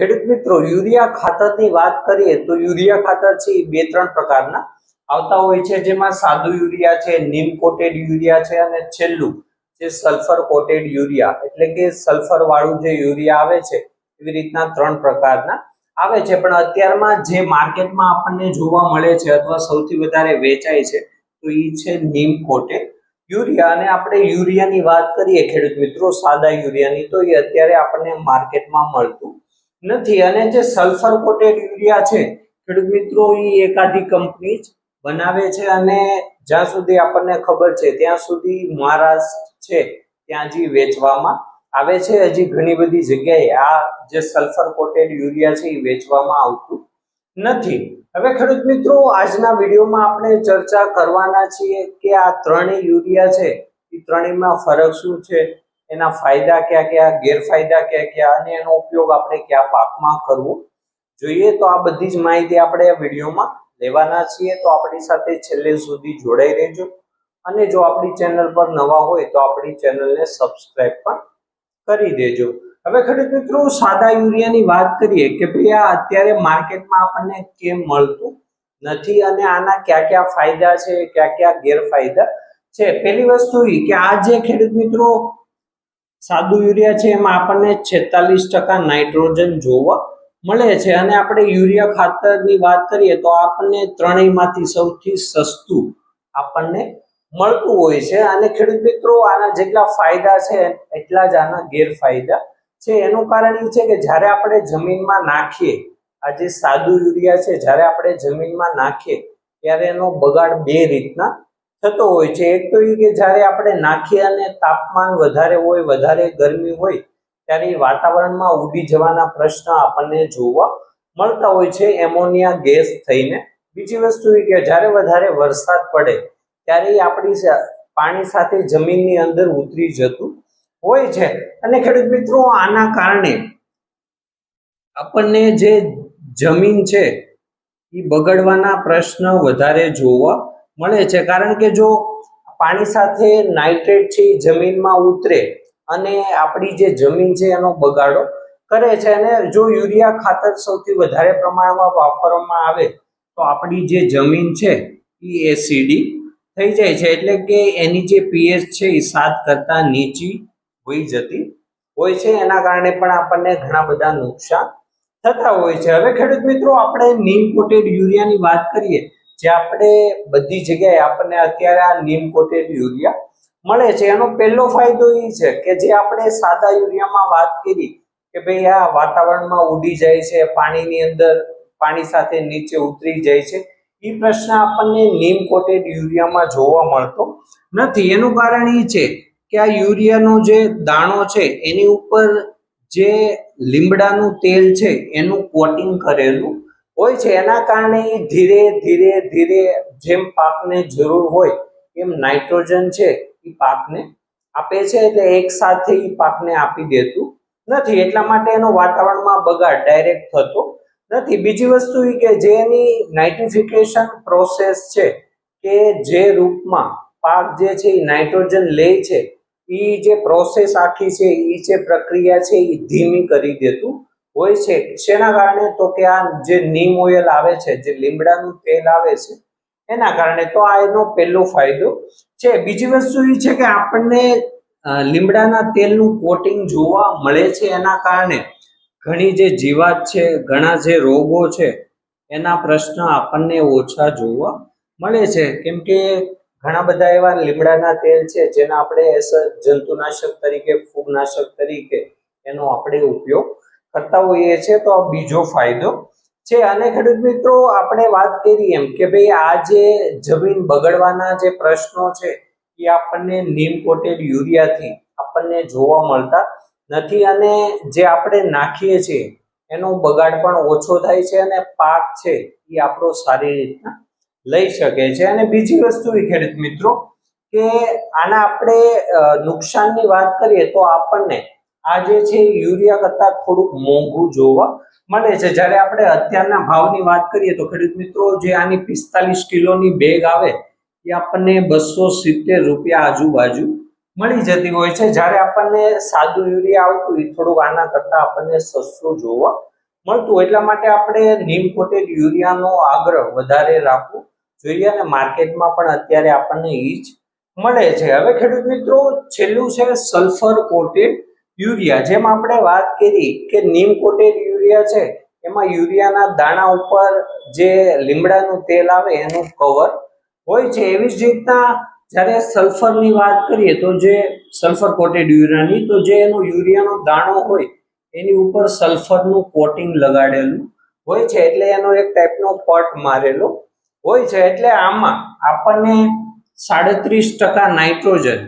ખેડૂત મિત્રો, યુરિયા ખાતરની વાત કરીએ તો યુરિયા ખાતર છે એ બે ત્રણ પ્રકારના. આવતા હોય છે જેમાં સાદું યુરિયા છે, નીમ કોટેડ યુરિયા છે અને છેલ્લું જે સલ્ફર કોટેડ યુરિયા, એટલે કે સલ્ફર વાળું જે યુરિયા આવે છે, એવી રીતના ત્રણ પ્રકારના આવે છે. પણ અત્યારમાં જે માર્કેટમાં આપણને જોવા મળે છે અથવા સૌથી વધારે વેચાય છે, તો એ છે નીમ કોટેડ યુરિયા. અને આપણે યુરિયાની વાત કરીએ ખેડૂત મિત્રો, સાદા યુરિયાની, તો એ અત્યારે આપણને માર્કેટમાં મળતું નથી. અને જે સલ્ફર કોટેડ યુરિયા છે, ખેડૂત મિત્રો, એ એકાધી કંપની જ બનાવે છે અને જ્યાં સુધી આપણને ખબર છે, ત્યાં સુધી મહારાષ્ટ્ર છે, ત્યાં જે વેચવામાં આવે છે. હજી ઘણી બધી જગ્યાએ આ જે સલ્ફર કોટેડ યુરિયા છે, એ વેચવામાં આવતું નથી. હવે ખેડૂત મિત્રો, આજના વિડીયોમાં આપણે ચર્ચા કરવાના છીએ કે આ ત્રણેય યુરિયા છે, એ ત્રણેયમાં ફરક શું છે? એના ફાયદા કયા કયા, ગેરફાયદા કયા કયા અને એનો ઉપયોગ આપણે કયા પાકમાં કરવો? જોઈએ તો આ બધી જ માહિતી આપણે આ વિડીયોમાં લેવાના છીએ. તો આપણી સાથે છેલ્લે સુધી જોડાઈ રહેજો. અને જો આપણી ચેનલ પર નવા હોય તો આપણી ચેનલને સબસ્ક્રાઇબ પણ કરી દેજો. હવે ખેડૂત મિત્રો, સાદા યુરિયાની વાત કરીએ કે ભાઈ આ અત્યારે માર્કેટમાં આપણને કેમ મળતું નથી અને આના કયા કયા ફાયદા છે, કયા કયા ગેરફાયદા છે? પેલી વસ્તુ એ કે આ જે ખેડૂત મિત્રો સાદું યુરિયા છે, એમાં આપણને છેતાલીસ ટકા નાઇટ્રોજન જોવા મળે છે. અને આપણે યુરિયા ખાતરની વાત કરીએ તો આપણને ત્રણેયમાંથી સૌથી સસ્તું આપણને મળતું હોય છે. અને ખેડૂત મિત્રો, આના જેટલા ફાયદા છે, એટલા જ આના ગેરફાયદા છે. એનું કારણ એ છે કે જ્યારે આપણે જમીનમાં નાખીએ, આ જે સાદું યુરિયા છે, જ્યારે આપણે જમીનમાં નાખીએ, ત્યારે એનો બગાડ બે રીતના થતો હોય છે. એક તો એ કે જ્યારે આપણે નાખીએ અને તાપમાન વધારે હોય, વધારે ગરમી હોય, ત્યારે વાતાવરણમાં ઉડી જવાના પ્રશ્ન આપણને જોવા મળતા હોય છે. એમોનિયા ગેસ થઈને. બીજી વસ્તુ એ કે જ્યારે વધારે વરસાદ પડે, ત્યારે આપણી પાણી સાથે જમીનની અંદર ઉતરી જતું હોય છે. અને ખેડૂત મિત્રો, આના કારણે આપણને જે જમીન છે, એ બગડવાના પ્રશ્ન વધારે જોવા મળે છે. કારણ કે જો પાણી સાથે નાઇટ્રેટ છે એ જમીનમાં ઉતરે અને આપણી જે જમીન છે એનો બગાડો કરે છે અને જો યુરિયા ખાતર સૌથી વધારે પ્રમાણમાં વાપરવામાં આવે તો આપણી જે જમીન છે એ એસિડી થઈ જાય છે. એટલે કે એની જે પીએચ છે એ સાત કરતાં નીચી હોઈ જતી હોય છે. એના કારણે પણ આપણને ઘણા બધા નુકસાન થતા હોય છે. હવે ખેડૂત મિત્રો, આપણે નીમ કોટેડ યુરિયાની વાત કરીએ જે આપણે બધી જગ્યાએ આપણને અત્યારે આ નીમ કોટેડ યુરિયા મળે છે. એનો પહેલો ફાયદો એ છે કે જે આપણે સાદા યુરિયામાં વાત કરી કે ભાઈ આ વાતાવરણમાં ઉડી જાય છે, પાણીની અંદર પાણી સાથે નીચે ઉતરી જાય છે એ પ્રશ્ન આપણને નીમ કોટેડ યુરિયામાં જોવા મળતો નથી. એનું કારણ એ છે કે આ યુરિયાનો જે દાણો છે, એની ઉપર જે લીમડાનું તેલ છે, એનું કોટિંગ કરેલું હોય છે, એના કારણે એ ધીરે ધીરે ધીરે જેમ પાકને જરૂર હોય એમ નાઇટ્રોજન છે, એ પાકને આપે છે, એટલે એક સાથે એ પાકને આપી દેતું નથી. એટલા માટે એનો વાતાવરણમાં બગાડ ડાયરેક્ટ થતો નથી. બીજી વસ્તુ એ કે જે એની નાઇટ્રિફિકેશન પ્રોસેસ છે, કે જે રૂપમાં પાક જે છે, એ નાઇટ્રોજન લે છે એ જે પ્રોસેસ આખી છે એ જે પ્રક્રિયા છે એ ધીમી કરી દેતું હોય છે, શેના કારણે? તો કે આ જે નીમ ઓઇલ આવે છે, જે લીમડાનું તેલ આવે છે, એના કારણે. તો આ એનો પહેલો ફાયદો છે. બીજી વસ્તુ એ છે કે આપણને લીમડાના તેલનું કોટિંગ જોવા મળે છે એના કારણે. ઘણી જે જીવાત છે, ઘણા જે રોગો છે, એના પ્રશ્ન આપણને ઓછા જોવા મળે છે. કેમ કે ઘણા બધા એવા લીમડાના તેલ છે, જેના આપણે જંતુનાશક તરીકે, ફૂગનાશક તરીકે એનો આપણે ઉપયોગ કરતા હોઈએ છીએ, તો આ બીજો ફાયદો છે. અને ખેડૂત મિત્રો, આપણે વાત કરી એમ કે ભાઈ, આ જે જમીન બગડવાના જે પ્રશ્નો છે, એ આપણને નીમ કોટેડ યુરિયાથી આપણને જોવા મળતા નથી. અને જે આપણે નાખીએ છીએ, એનો બગાડ પણ ઓછો થાય છે અને પાક છે, એ આપણો સારી રીતના લઈ શકે છે. અને બીજી વસ્તુ એ ખેડૂત મિત્રો, કે આના આપણે નુકસાનની વાત કરીએ તો આપણને આ જે છે યુરિયા કરતાં થોડુંક મોંઘું જોવા મળે છે. જ્યારે આપણે અત્યારના ભાવની વાત કરીએ તો ખેડૂત મિત્રો, જે આની પિસ્તાલીસ કિલોની બેગ આવે, એ આપણને બસો સિત્તેર રૂપિયા આજુબાજુ મળી જતી હોય છે. જ્યારે આપણને સાદું યુરિયા આવતું એ થોડુંક આના કરતાં આપણને સસ્તું જોવા મળતું એટલા માટે આપણે નીમ કોટેડ યુરિયાનો આગ્રહ વધારે રાખવો જોઈએ અને માર્કેટમાં પણ અત્યારે આપણને એ જ મળે છે. હવે ખેડૂત મિત્રો, છેલ્લું છે સલ્ફર કોટેડ યુરિયા. જેમ આપણે વાત કરી કે નીમ કોટેડ યુરિયા છે, એમાં યુરિયાના દાણા ઉપર જે લીમડાનું તેલ આવે એનું કવર હોય છે. એવી જ રીતના જ્યારે સલ્ફરની વાત કરીએ તો જે સલ્ફર કોટેડ યુરિયાની, તો જે એનો યુરિયાનો દાણો હોય, એની ઉપર સલ્ફરનું કોટિંગ લગાડેલું હોય છે. એટલે એનો એક ટાઈપનો પટ મારેલો હોય છે. એટલે આમાં આપણને સાડત્રીસ ટકા નાઇટ્રોજન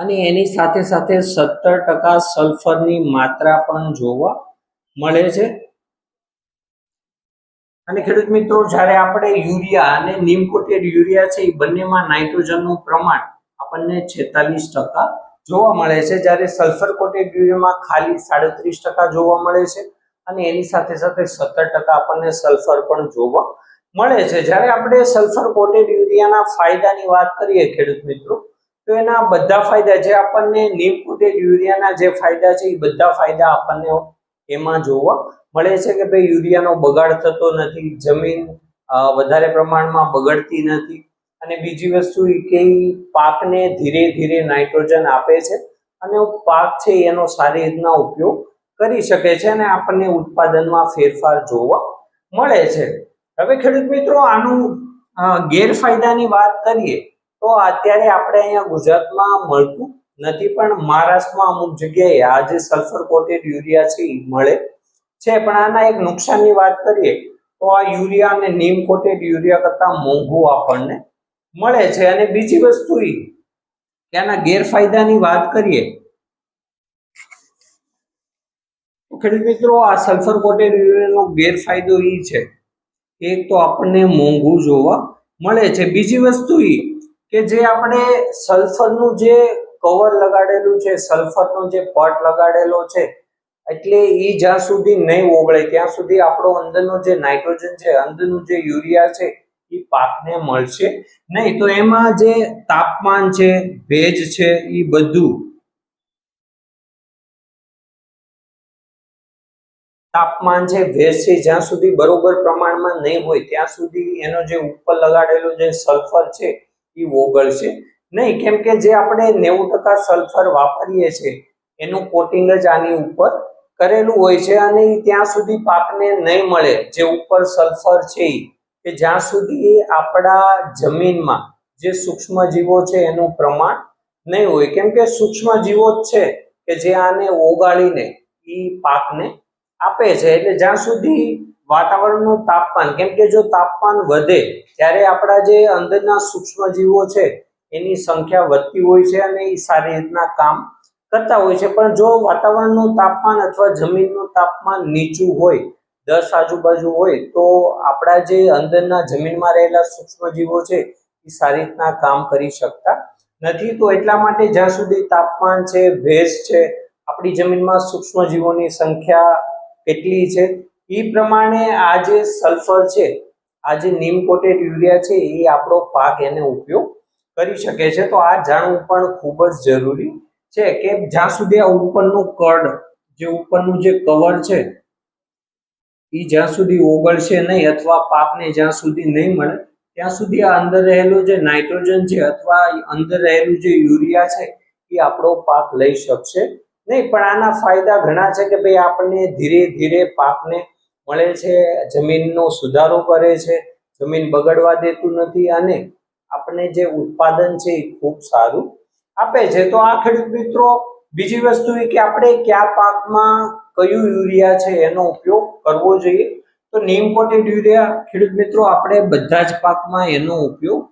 અને એની સાથે સાથે સત્તર ટકા સલ્ફરની માત્રા પણ જોવા મળે છે. અને ખેડૂત મિત્રો, જ્યારે આપણે યુરિયા અને નિમકોટેડ યુરિયા છે, એ બંનેમાં નાઇટ્રોજનનું પ્રમાણ આપણને છેતાલીસ ટકા જોવા મળે છે. જ્યારે સલ્ફર કોટેડ યુરિયામાં ખાલી સાડત્રીસ ટકા જોવા મળે છે અને એની સાથે સાથે સત્તર ટકા આપણને સલ્ફર પણ જોવા મળે છે. જ્યારે આપણે સલ્ફર કોટેડ યુરિયાના ફાયદાની વાત કરીએ ખેડૂત મિત્રો તો એના બધા ફાયદા જે આપણને નીમ કોટેડ યુરિયાના જે ફાયદા છે, એ બધા ફાયદા આપણને એમાં જોવા મળે છે કે ભાઈ યુરિયાનો બગાડ થતો નથી, જમીન વધારે પ્રમાણમાં બગડતી નથી અને બીજી વસ્તુ કે પાકને ધીરે ધીરે નાઇટ્રોજન આપે છે અને પાક છે એનો સારી રીતના ઉપયોગ કરી શકે છે અને આપણને ઉત્પાદનમાં ફેરફાર જોવા મળે છે. હવે ખેડૂત મિત્રો આનું ગેરફાયદાની વાત કરીએ તો અત્યારે આપણે અહીંયા ગુજરાતમાં મળતું નથી, પણ મહારાષ્ટ્રમાં અમુક જગ્યાએ આ જે સલ્ફર કોટેડ યુરિયા છે એ મળે છે. પણ આના એક નુકસાનની વાત કરીએ, તો આ યુરિયા અને નીમ કોટેડ યુરિયા કરતાં મોંઘું આપણને મળે છે. અને બીજી વસ્તુ એ કે આના ગેરફાયદાની વાત કરીએ ખેડૂત મિત્રો, આ સલ્ફર કોટેડ યુરિયાનો ગેરફાયદો એ છે એક તો આપણને મોંઘું જોવા મળે છે. બીજી વસ્તુ એ કે જે આપણે સલ્ફરનું જે કવર લગાડેલું છે, સલ્ફરનો જે પટ લગાડેલો છે, એટલે એ જ્યાં સુધી નહીં ઓગળે, ત્યાં સુધી આપણો અંદરનો જે નાઇટ્રોજન છે, અંદરનું જે યુરિયા છે એ પાકને મળશે નહીં. તો એમાં જે તાપમાન છે, ભેજ છે એ બધું તાપમાન છે, ભેજ છે, જ્યાં સુધી બરોબર પ્રમાણમાં નહીં હોય, ત્યાં સુધી એનો જે ઉપર લગાડેલો જે સલ્ફર છે એ ઓગળશે નહીં, કેમ કે જે આપણે નેવું ટકા સલ્ફર વાપરીએ છીએ, એનું કોટિંગ જ આની ઉપર કરેલું હોય છે અને ત્યાં સુધી પાકને નહીં મળે. જે ઉપર સલ્ફર છે કે જ્યાં સુધી આપણા જમીનમાં જે સૂક્ષ્મ જીવો છે એનું પ્રમાણ નહીં હોય. કેમ કે સૂક્ષ્મ જીવો જ છે કે જે આને ઓગાળીને એ પાકને આપે છે. એટલે જ્યાં સુધી વાતાવરણનું તાપમાન, કેમ કે જો તાપમાન વધે, ત્યારે આપણા જે અંદરના સૂક્ષ્મ જીવો છે, એની સંખ્યા વધતી હોય છે અને એ સારી રીતના કામ કરતા હોય છે. પણ જો વાતાવરણનું તાપમાન અથવા જમીનનું તાપમાન નીચું હોય, દસ આજુબાજુ હોય, તો આપણા જે અંદરના જમીનમાં રહેલા સૂક્ષ્મ જીવો છે, એ સારી રીતના કામ કરી શકતા નથી. તો એટલા માટે જ્યાં સુધી તાપમાન છે, ભેજ છે, આપણી જમીનમાં સૂક્ષ્મ જીવોની સંખ્યા કેટલી છે એ પ્રમાણે આ જે સલ્ફર છે, આ જે નીમ કોટેડ યુરિયા છે, એ આપણો પાક એને ઉપયોગ કરી શકે છે. તો આ જાણવું પણ ખૂબ જ જરૂરી છે કે જ્યાં સુધી આ ઉપરનું કડ, જે ઉપરનું જે કવર છે, એ જ્યાં સુધી ઓગળશે નહીં અથવા પાકને જ્યાં સુધી નહીં મળે, ત્યાં સુધી આ અંદર રહેલું જે નાઇટ્રોજન છે અથવા અંદર રહેલું જે યુરિયા છે, એ આપણો પાક લઈ શકશે નહીં. પણ આના ફાયદા ઘણા છે કે ભાઈ આપણને ધીરે ધીરે પાકને મળે છે, જમીનનો સુધારો કરે છે, જમીન બગડવા દેતું નથી અને આપણે જે ઉત્પાદન છે એ ખૂબ સારું આપે છે. તો આ ખેડૂત મિત્રો, બીજી વસ્તુ એ કે આપણે કયા પાકમાં કયું યુરિયા છે એનો ઉપયોગ કરવો જોઈએ. તો નીમ કોટેડ યુરિયા, ખેડૂત મિત્રો, આપણે બધા જ પાકમાં એનો ઉપયોગ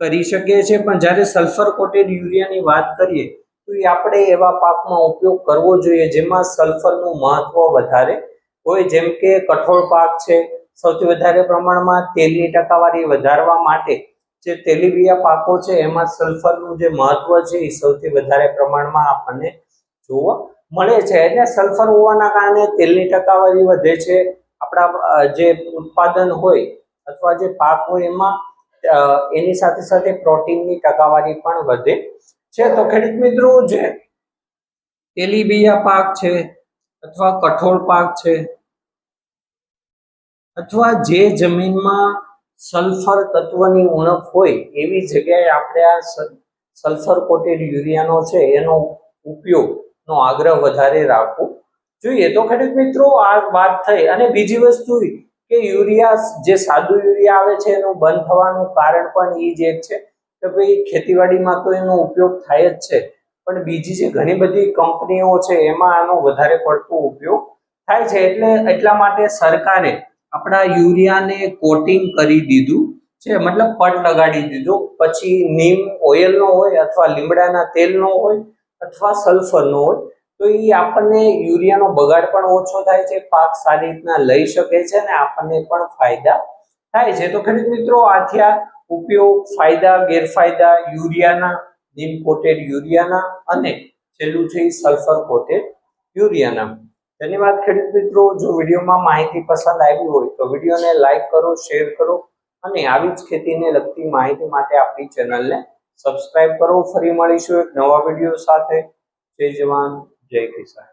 કરી શકીએ છીએ. પણ જ્યારે સલ્ફર કોટેડ યુરિયાની વાત કરીએ, તો એ આપણે એવા પાકમાં ઉપયોગ કરવો જોઈએ જેમાં સલ્ફરનું મહત્વ વધારે હોય જેમ કે કઠોળ પાક છે, સૌથી વધારે પ્રમાણમાં તેલની ટકાવારી વધારવા માટે જે તેલીબિયા પાકો છે, એમાં સલ્ફરનું જે મહત્વ છે, એ સૌથી વધારે પ્રમાણમાં આપણને જોવા મળે છે. એટલે સલ્ફર હોવાના કારણે તેલની ટકાવારી વધે છે. આપણા જે ઉત્પાદન હોય અથવા જે પાક હોય એમાં એની સાથે સાથે પ્રોટીનની ટકાવારી પણ વધે છે. તો ખેડૂત મિત્રો, જે તેલીબિયા પાક છે અથવા કઠોળ પાક છે અથવા જે જમીનમાં સલ્ફર તત્વની ઉણપ હોય, એવી જગ્યાએ આપણે આ સલ્ફર કોટેડ યુરિયાનો છે, એનો ઉપયોગનો આગ્રહ વધારે રાખવો જોઈએ. તો ખેડૂત મિત્રો, આ વાત થઈ. અને બીજી વસ્તુ કે યુરિયા જે સાદું યુરિયા આવે છે, એનું બંધ થવાનું કારણ પણ એ જ એક છે કે ભાઈ ખેતીવાડીમાં તો એનો ઉપયોગ થાય જ છે. પણ બીજી જે ઘણી બધી કંપનીઓ છે, એમાં આનો વધારે પડતો ઉપયોગ થાય છે. એટલે એટલા માટે સરકારે આપણા યુરિયાને કોટિંગ કરી દીધું છે, મતલબ પટ લગાડી દીધો. પછી નીમ ઓઇલનો હોય અથવા લીમડાના તેલનો હોય અથવા સલ્ફરનો હોય, તો એ આપણને યુરિયાનો બગાડ પણ ઓછો થાય છે, પાક સારી રીતના લઈ શકે છે અને આપણને પણ ફાયદા થાય છે. તો ખેડૂત મિત્રો, આથી આ ઉપયોગ ફાયદા, ગેરફાયદા યુરિયાના, નીમ કોટેડ યુરિયાના અને છેલ્લું છે એ સલ્ફર કોટેડ યુરિયાના. ધન્યવાદ ખેડૂત મિત્રો, જો વિડીયોમાં માહિતી પસંદ આવી હોય તો વિડીયોને લાઈક કરો, શેર કરો અને આવી જ ખેતીને લગતી માહિતી માટે આપણી ચેનલને સબસ્ક્રાઇબ કરો. ફરી મળીશું એક નવા વીડિયો સાથે. જય જવાન, જય કિસાન.